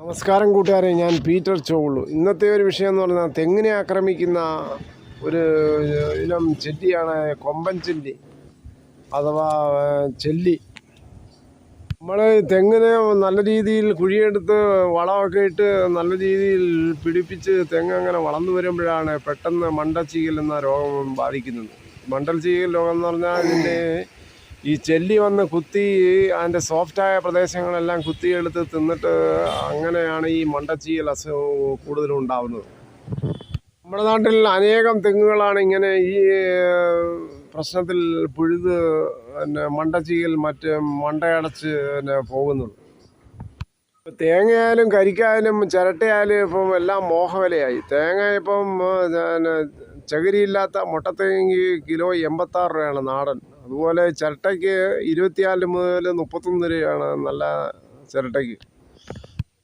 നമസ്കാരം കൂട്ടുകാരെ. ഞാൻ പീറ്റർ ചോളു ഇന്നത്തെ ഒരു വിഷയം എന്ന് പറഞ്ഞാൽ തെങ്ങിനെ ആക്രമിക്കുന്ന ഒരു ഇനം ചെല്ലിയാണ് കൊമ്പൻ ചെല്ലി അഥവാ ചെല്ലി. നമ്മൾ തെങ്ങിനെ നല്ല രീതിയിൽ കുഴിയെടുത്ത് വളമൊക്കെ ഇട്ട് നല്ല രീതിയിൽ പിടിപ്പിച്ച് തെങ്ങ് അങ്ങനെ വളർന്നു വരുമ്പോഴാണ് പെട്ടെന്ന് മണ്ടച്ചീകൽ എന്ന രോഗം ബാധിക്കുന്നത്. മണ്ടൽ ചീകൽ രോഗം എന്ന് പറഞ്ഞാൽ ഇതിന്റെ ഈ ചെല്ലി വന്ന് കുത്തി അതിന്റെ സോഫ്റ്റായ പ്രദേശങ്ങളെല്ലാം കുത്തിയെടുത്ത് തിന്നിട്ട് അങ്ങനെയാണ് ഈ മണ്ടച്ചീൽ അസുഖം കൂടുതലും ഉണ്ടാവുന്നത്. നമ്മുടെ നാട്ടിൽ അനേകം തെങ്ങുകളാണ് ഇങ്ങനെ ഈ പ്രശ്നത്തിൽ പുഴുത് പിന്നെ മണ്ടച്ചീൽ മറ്റ് മണ്ടയടച്ച് പിന്നെ പോകുന്നത്. തേങ്ങയായാലും കരിക്കായാലും ചിരട്ടയായാലും ഇപ്പം എല്ലാം മോഹവിലയായി. തേങ്ങ ഇപ്പം ചകിരിയില്ലാത്ത മുട്ടത്തേങ്ങി കിലോ എൺപത്താറ് രൂപയാണ് നാടൻ. അതുപോലെ ചിരട്ടയ്ക്ക് ഇരുപത്തിനാല് മുതൽ മുപ്പത്തൊന്ന് രൂപയാണ് നല്ല ചിരട്ടയ്ക്ക്.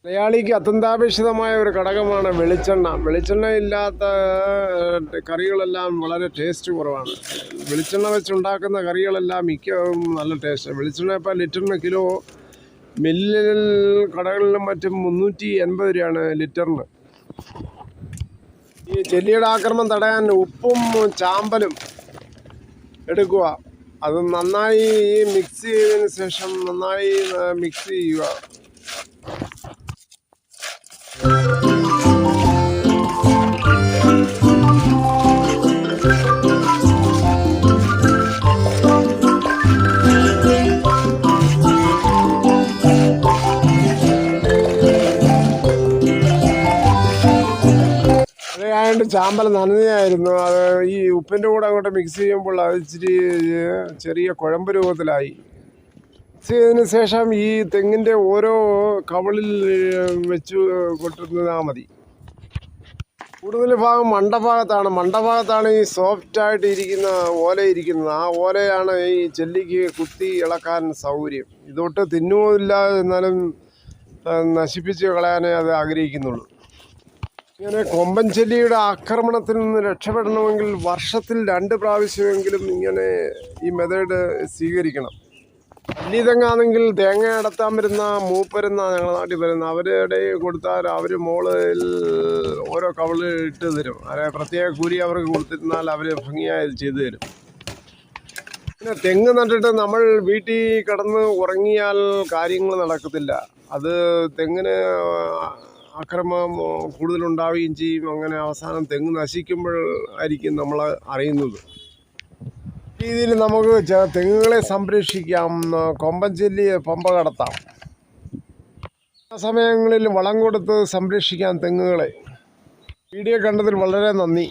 മലയാളിക്ക് അത്യന്താപേക്ഷിതമായ ഒരു ഘടകമാണ് വെളിച്ചെണ്ണ. വെളിച്ചെണ്ണ ഇല്ലാത്ത കറികളെല്ലാം വളരെ ടേസ്റ്റ് കുറവാണ്. വെളിച്ചെണ്ണ വെച്ചുണ്ടാക്കുന്ന കറികളെല്ലാം മിക്കവും നല്ല ടേസ്റ്റ് വെളിച്ചെണ്ണ ഇപ്പോൾ ലിറ്ററിന് കിലോ മില്ലിൽ കടകളിലും മറ്റും മുന്നൂറ്റി എൺപത് രൂപയാണ് ലിറ്ററിന്. ഈ ചെല്ലിയുടെ ആക്രമണം തടയാൻ ഉപ്പും ചാമ്പലും എടുക്കുക. അത് നന്നായി മിക്സ് ചെയ്തതിന് ശേഷം നന്നായി മിക്സ് ചെയ്യുക. അതായത് ചാമ്പൽ നനഞ്ഞായിരുന്നു. അത് ഈ ഉപ്പിന്റെ കൂടെ അങ്ങോട്ട് മിക്സ് ചെയ്യുമ്പോൾ അത് ഇച്ചിരി ചെറിയ കുഴമ്പ് രൂപത്തിലായി. ചെയ്തതിന് ശേഷം ഈ തെങ്ങിന്റെ ഓരോ കവളിൽ വെച്ച് കൊട്ടുന്നതാ മതി. കൂടുതൽ ഭാഗം മണ്ടഭാഗത്താണ്. മണ്ടഭാഗത്താണ് ഈ സോഫ്റ്റായിട്ട് ഇരിക്കുന്ന ഓല ഇരിക്കുന്നത്. ആ ഓലയാണ് ഈ ചെല്ലിക്ക് കുത്തി ഇളക്കാൻ സൗകര്യം. ഇതൊട്ട് തിന്നുമില്ല എന്നാലും നശിപ്പിച്ച് കളയാനേ അത് ആഗ്രഹിക്കുന്നുള്ളൂ. ഇങ്ങനെ കൊമ്പൻചെല്ലിയുടെ ആക്രമണത്തിൽ നിന്ന് രക്ഷപ്പെടണമെങ്കിൽ വർഷത്തിൽ രണ്ട് പ്രാവശ്യമെങ്കിലും ഇങ്ങനെ ഈ മെത്തേഡ് സ്വീകരിക്കണം. വല്ലി തെങ്ങാണെങ്കിൽ തേങ്ങ അടത്താൻ വരുന്ന മൂപ്പരുന്ന ഞങ്ങളുടെ നാട്ടിൽ വരുന്ന അവരുടെ കൊടുത്താൽ അവർ മോളിൽ ഓരോ കവൾ ഇട്ട് തരും. അതെ പ്രത്യേക കൂലി അവർക്ക് കൊടുത്തിരുന്നാൽ അവർ ഭംഗിയായി ചെയ്തു തരും. പിന്നെ തെങ്ങ് നട്ടിട്ട് നമ്മൾ വീട്ടിൽ കിടന്ന് ഉറങ്ങിയാൽ കാര്യങ്ങൾ നടക്കത്തില്ല. അത് തെങ്ങിന് അക്രമം കൂടുതലുണ്ടാവുകയും ചെയ്യും. അങ്ങനെ അവസാനം തെങ്ങ് നശിക്കുമ്പോൾ ആയിരിക്കും നമ്മൾ അറിയുന്നത്. രീതിയിൽ നമുക്ക് തെങ്ങുകളെ സംരക്ഷിക്കാം. കൊമ്പൻ ചെല്ലി പമ്പ കടത്താം. സമയങ്ങളിൽ വളം കൊടുത്ത് സംരക്ഷിക്കാം തെങ്ങുകളെ. വീഡിയോ കണ്ടതിൽ വളരെ നന്ദി.